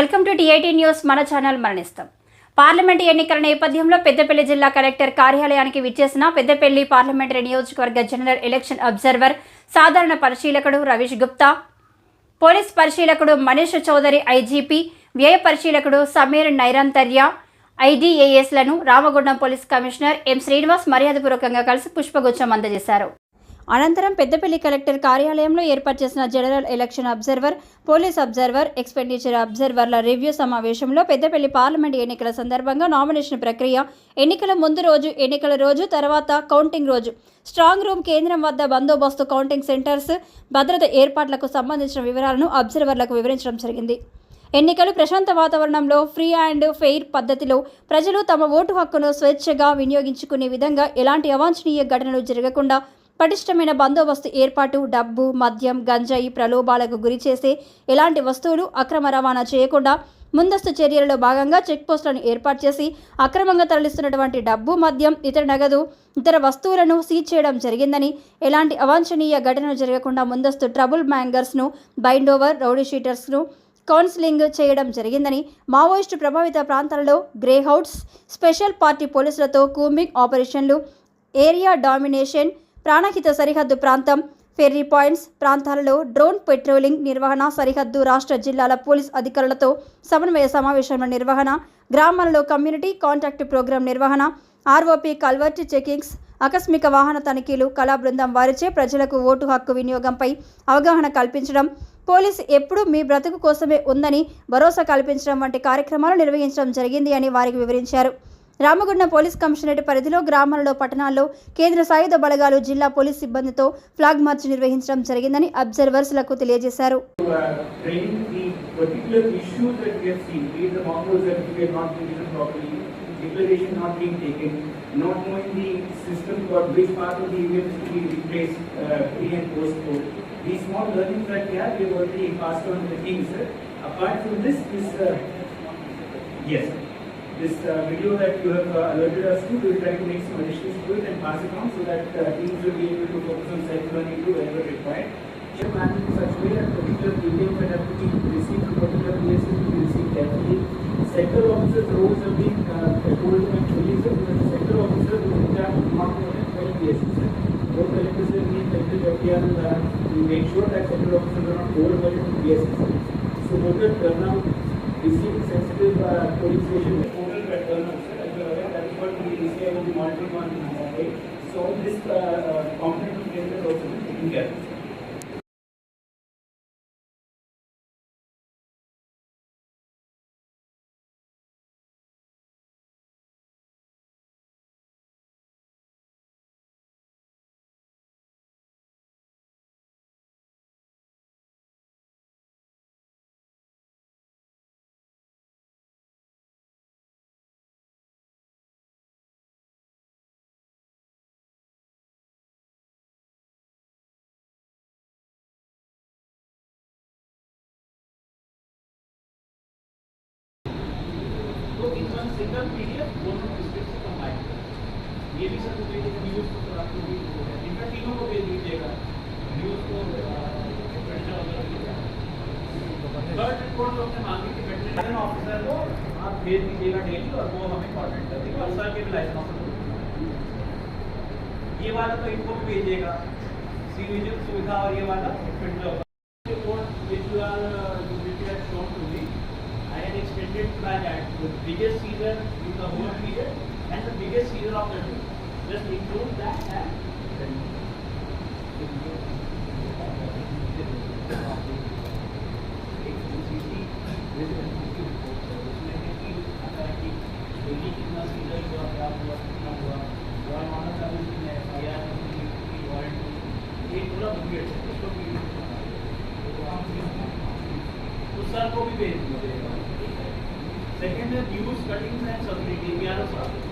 Welcome to TIT news. మన channel మరణిస్తాం. Parliament ఎన్నికల నేపథ్యంలో పెద్దపల్లి జిల్లా కలెక్టర్ కార్యాలయానికి విచ్చేసిన పెద్దపల్లి పార్లమెంటరీ నియోజకవర్గ జనరల్ ఎలక్షన్ అబ్జర్వర్ సాధారణ పరిశీలకుడు రవీష్ గుప్తా పోలీస్ పరిశీలకుడు మనీష్ చౌదరి ఐజీపీ వ్యయ పరిశీలకుడు సమీర్ నైరంతర్య ఐడీఏఎస్లను Ramagundam police commissioner M Srinivas మర్యాదపూర్వకంగా కలిసి పుష్పగుచ్చం అందజేశారు. అనంతరం పెద్దపల్లి కలెక్టర్ కార్యాలయంలో ఏర్పాటు చేసిన general election observer police observer expenditure అబ్జర్వర్ల review సమావేశంలో పెద్దపల్లి పార్లమెంట్ ఎన్నికల సందర్భంగా నామినేషన్ ప్రక్రియ ఎన్నికల ముందు రోజు ఎన్నికల రోజు తర్వాత కౌంటింగ్ రోజు. స్ట్రాంగ్ రూమ్ కేంద్రం వద్ద బందోబస్తు కౌంటింగ్ సెంటర్స్ భద్రత ఏర్పాట్లకు సంబంధించిన వివరాలను అబ్జర్వర్లకు వివరించడం జరిగింది. ఎన్నికలు ప్రశాంత వాతావరణంలో ఫ్రీ అండ్ ఫెయిర్ పద్ధతిలో ప్రజలు తమ ఓటు హక్కును స్వేచ్ఛగా వినియోగించుకునే విధంగా ఎలాంటి అవాంఛనీయ ఘటనలు జరగకుండా పటిష్టమైన బందోబస్తు ఏర్పాటు డబ్బు మద్యం గంజాయి ప్రలోభాలకు గురి చేసే ఎలాంటి వస్తువులు అక్రమ రవాణా చేయకుండా ముందస్తు చర్యలలో భాగంగా చెక్పోస్టులను ఏర్పాటు చేసి అక్రమంగా తరలిస్తున్నటువంటి డబ్బు మద్యం ఇతర నగదు ఇతర వస్తువులను సీజ్ చేయడం జరిగిందని ఎలాంటి అవాంఛనీయ ఘటనలు జరగకుండా ముందస్తు ట్రబుల్ మ్యాంగర్స్ను బైండ్ ఓవర్ రౌడీ షీటర్స్ను కౌన్సిలింగ్ చేయడం జరిగిందని మావోయిస్టు ప్రభావిత ప్రాంతాలలో గ్రేహౌట్స్ స్పెషల్ పార్టీ పోలీసులతో కూంబింగ్ ఆపరేషన్లు ఏరియా డామినేషన్ ప్రాణహిత సరిహద్దు ప్రాంతం. ఫెర్రీ పాయింట్స్ ప్రాంతాలలో డ్రోన్ పెట్రోలింగ్ నిర్వహణ సరిహద్దు రాష్ట్ర జిల్లాల పోలీస్ అధికారులతో సమన్వయ సమావేశంలో నిర్వహణ గ్రామాలలో కమ్యూనిటీ కాంటాక్ట్ ప్రోగ్రాం నిర్వహణ ఆర్ఓపీ కల్వర్ట్ చెకింగ్స్ ఆకస్మిక వాహన తనిఖీలు కళా బృందం వారిచే ప్రజలకు ఓటు హక్కు వినియోగంపై అవగాహన కల్పించడం పోలీస్ ఎప్పుడూ మీ బ్రతుకు కోసమే ఉందని భరోసా కల్పించడం వంటి కార్యక్రమాలు నిర్వహించడం జరిగింది అని వారికి వివరించారు. రామగుండం పోలీస్ కమిషనరేట్ పరిధిలో గ్రామాలలో పట్టణాల్లో కేంద్ర సాయుధ బలగాలు జిల్లా పోలీస్ సిబ్బందితో ఫ్లాగ్ మార్చ్ నిర్వహించడం జరిగిందని అబ్జర్వర్స్లకు తెలియజేశారు declaration not being taken, not knowing the system for which part of the event is to be replaced, uh, pre and post code. These small learnings that we have, we have already passed on to the team, sir. Apart from this, this, uh, yes, this uh, video that you have uh, alerted us to, we will try to make some additions to it and pass it on so that uh, teams will be able to focus on self-learning too wherever required. Planning in such way that particular details that have to be received from particular places to be received carefully. Sector officers' roles have been uh, told to my colleagues that the sector officers will in charge of not more than 12 places. Both collectors will be collected FDR and to make sure that sector officers are not overburdened with places. So voter turnout, received sensitive uh, communication. So this uh, uh, component of data is also taken care तो in one single PDF दोनों district से combine ये भी sir news को तो आपको भी इनका तीनों को भेज दीजिएगा। न्यूज़ को थर्ड रिपोर्ट जो हमने मांगी थी वेटरनरी ऑफिसर को आप भेज दीजिएगा डेली और वो हमें कोऑर्डिनेट कर देगा और सर के भी लाइसेंस ये वाला तो इनको भी भेजिएगा। सी विजिल सुविधा और ये वाला you are uh, which you have shown to me, I had extended by that the biggest season in the whole period and the biggest season of the day. Just include that and तो sir को भी भेज दीजिएगा second है news cutting and submitting ग्यारह साल